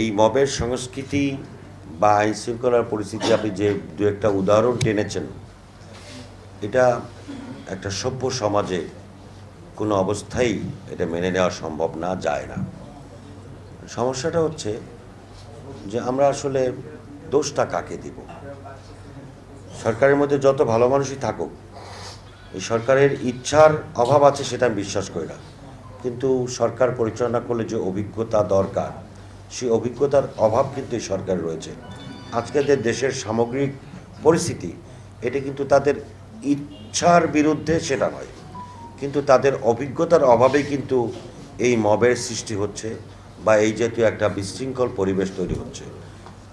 এই মবের সংস্কৃতি বা আইন শৃঙ্খলার পরিস্থিতি আপনি যে দু একটা উদাহরণ টেনেছেন, এটা একটা সভ্য সমাজে কোনো অবস্থায় এটা মেনে নেওয়া সম্ভব না, যায় না। সমস্যাটা হচ্ছে যে আমরা আসলে দোষটা কাকে দিব? সরকারের মধ্যে যত ভালো মানুষই থাকুক, এই সরকারের ইচ্ছার অভাব আছে সেটা আমি বিশ্বাস করি না। কিন্তু সরকার পরিচালনা করলে যে অভিজ্ঞতা দরকার সেই অভিজ্ঞতার অভাব কিন্তু এই সরকার রয়েছে। আজকে যে দেশের সামগ্রিক পরিস্থিতি, এটা কিন্তু তাদের ইচ্ছার বিরুদ্ধে সেটা নয়। কিন্তু তাদের অভিজ্ঞতার অভাবে কিন্তু এই মবের সৃষ্টি হচ্ছে বা এই জাতীয় একটা বিশৃঙ্খল পরিবেশ তৈরি হচ্ছে।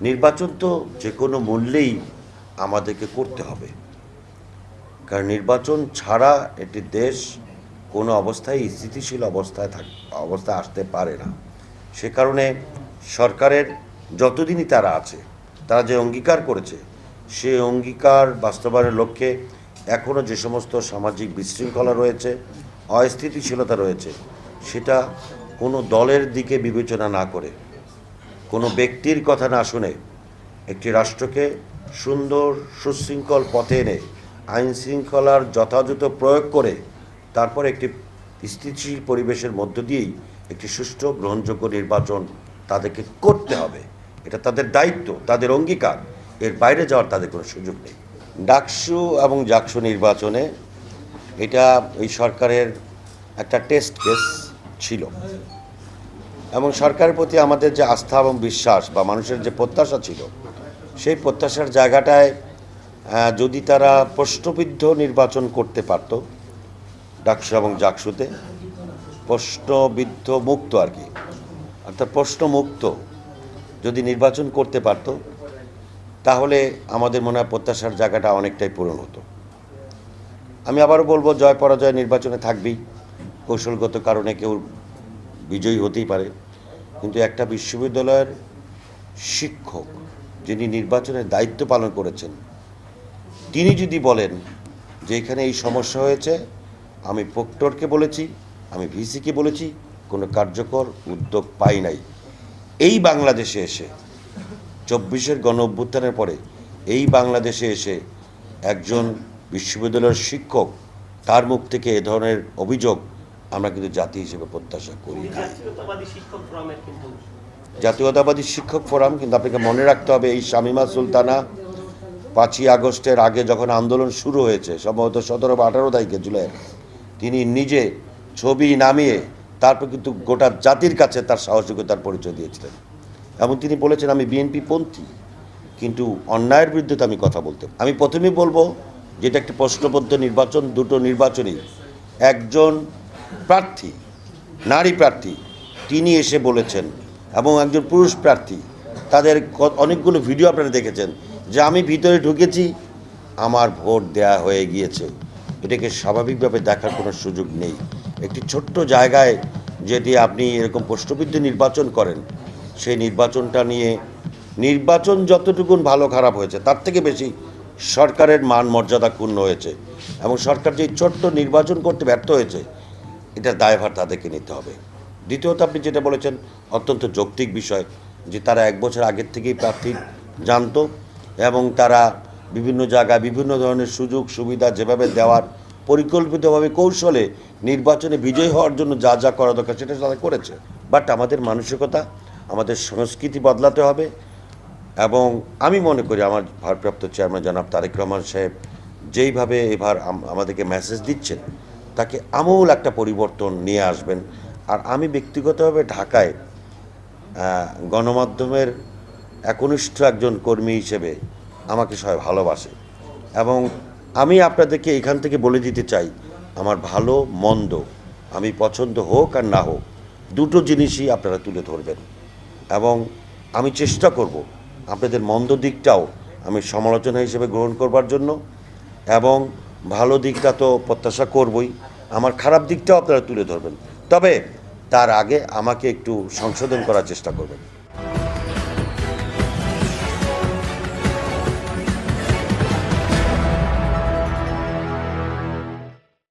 নির্বাচন তো যে কোনো মূল্যেই আমাদেরকে করতে হবে। কারণ নির্বাচন ছাড়া একটি দেশ কোনো অবস্থায় স্থিতিশীল অবস্থায় থাক অবস্থায় আসতে পারে না। সে কারণে সরকারের যতদিনই তারা আছে, তারা যে অঙ্গীকার করেছে, সে অঙ্গীকার বাস্তবায়নের লক্ষ্যে এখনও যে সমস্ত সামাজিক বিশৃঙ্খলা রয়েছে, অস্থিতিশীলতা রয়েছে, সেটা কোনো দলের দিকে বিবেচনা না করে, কোনো ব্যক্তির কথা না শুনে একটি রাষ্ট্রকে সুন্দর সুশৃঙ্খল পথে এনে আইন শৃঙ্খলার যথাযথ প্রয়োগ করে তারপর একটি স্থিতিশীল পরিবেশের মধ্য দিয়েই একটি সুষ্ঠু গ্রহণযোগ্য নির্বাচন তাদেরকে করতে হবে। এটা তাদের দায়িত্ব, তাদের অঙ্গীকার। এর বাইরে যাওয়ার তাদের কোনো সুযোগ নেই। ডাকসু এবং জাকসু নির্বাচনে এটা এই সরকারের একটা টেস্ট কেস ছিল। এবং সরকারের প্রতি আমাদের যে আস্থা এবং বিশ্বাস বা মানুষের যে প্রত্যাশা ছিল, সেই প্রত্যাশার জায়গাটায় যদি তারা প্রশ্নবিদ্ধ নির্বাচন করতে পারত, ডাকসু এবং জাকসুতে, প্রশ্নবিদ্ধ মুক্ত আর কি। অর্থাৎ প্রশ্নমুক্ত যদি নির্বাচন করতে পারত, তাহলে আমাদের মনে হয় প্রত্যাশার জায়গাটা অনেকটাই পূরণ হতো। আমি আবারও বলব, জয় পরাজয় নির্বাচনে থাকবেই। কৌশলগত কারণে কেউ বিজয়ী হতেই পারে। কিন্তু একটা বিশ্ববিদ্যালয়ের শিক্ষক যিনি নির্বাচনের দায়িত্ব পালন করেছেন, তিনি যদি বলেন যে এখানে এই সমস্যা হয়েছে, আমি প্রক্টরকে বলেছি, আমি ভিসিকে বলেছি কোনো কার্যকর উদ্যোগ পাই নাই। এই বাংলাদেশে এসে চব্বিশের গণ অভ্যুত্থানের পরে এই বাংলাদেশে এসে একজন বিশ্ববিদ্যালয়ের শিক্ষক তার মুখ থেকে এ ধরনের অভিযোগ আমরা কিন্তু জাতি হিসেবে প্রত্যাশা করি না জাতীয়তাবাদী শিক্ষক জাতীয়তাবাদী শিক্ষক ফোরাম কিন্তু আপনাকে মনে রাখতে হবে এই শামিমা সুলতানা পাঁচই আগস্টের আগে যখন আন্দোলন শুরু হয়েছে সম্ভবত সতেরো বা আঠারো তারিখে জুলাই তিনি নিজে ছবি নামিয়ে তারপর কিন্তু গোটা জাতির কাছে তার সাহসিকতার পরিচয় দিয়েছিলেন। এবং তিনি বলেছেন, আমি বিএনপি পন্থী, কিন্তু অন্যায়ের বিরুদ্ধে তো আমি কথা বলতে আমি প্রথমেই বলব, যেটা একটি প্রশ্নবদ্ধ নির্বাচন, দুটো নির্বাচনই একজন প্রার্থী, নারী প্রার্থী, তিনি এসে বলেছেন, এবং একজন পুরুষ প্রার্থী, তাদের অনেকগুলো ভিডিও আপনারা দেখেছেন যে আমি ভিতরে ঢুকেছি, আমার ভোট দেয়া হয়ে গিয়েছে। এটাকে স্বাভাবিকভাবে দেখার কোনো সুযোগ নেই। একটি ছোট্ট জায়গায় যদি আপনি এরকম প্রশ্নবিদ্ধ নির্বাচন করেন, সেই নির্বাচনটা নিয়ে নির্বাচন যতটুকুন ভালো খারাপ হয়েছে, তার থেকে বেশি সরকারের মান মর্যাদা ক্ষুণ্ণ হয়েছে এবং সরকার যে ছোট্ট নির্বাচন করতে ব্যর্থ হয়েছে এটার দায়ভার তাদেরকে নিতে হবে। দ্বিতীয়ত আপনি যেটা বলেছেন, অত্যন্ত যৌক্তিক বিষয় যে তারা এক বছর আগের থেকেই প্রার্থী জানতো এবং তারা বিভিন্ন জায়গায় বিভিন্ন ধরনের সুযোগ সুবিধা যেভাবে দেওয়ার পরিকল্পিতভাবে কৌশলে নির্বাচনে বিজয়ী হওয়ার জন্য যা যা করা দরকার সেটা তারা করেছে। বাট আমাদের মানসিকতা, আমাদের সংস্কৃতি বদলাতে হবে এবং আমি মনে করি আমার ভারপ্রাপ্ত চেয়ারম্যান জনাব তারেক রহমান সাহেব যেইভাবে এবার আম- আমাদেরকে মেসেজ দিচ্ছেন, তাকে আমূল একটা পরিবর্তন নিয়ে আসবেন। আর আমি ব্যক্তিগতভাবে ঢাকায় গণমাধ্যমের একনিষ্ঠ একজন কর্মী হিসেবে আমাকে সবাই ভালোবাসে এবং আমি আপনাদেরকে এখান থেকে বলে দিতে চাই, আমার ভালো, মন্দ, আমি পছন্দ হোক আর না হোক, দুটো জিনিসই আপনারা তুলে ধরবেন। এবং আমি চেষ্টা করব আপনাদের মন্দ দিকটাও আমি সমালোচনা হিসেবে গ্রহণ করবার জন্য, এবং ভালো দিকটা তো প্রত্যাশা করবই, আমার খারাপ দিকটাও আপনারা তুলে ধরবেন। তবে তার আগে আমাকে একটু সংশোধন করার চেষ্টা করবেন।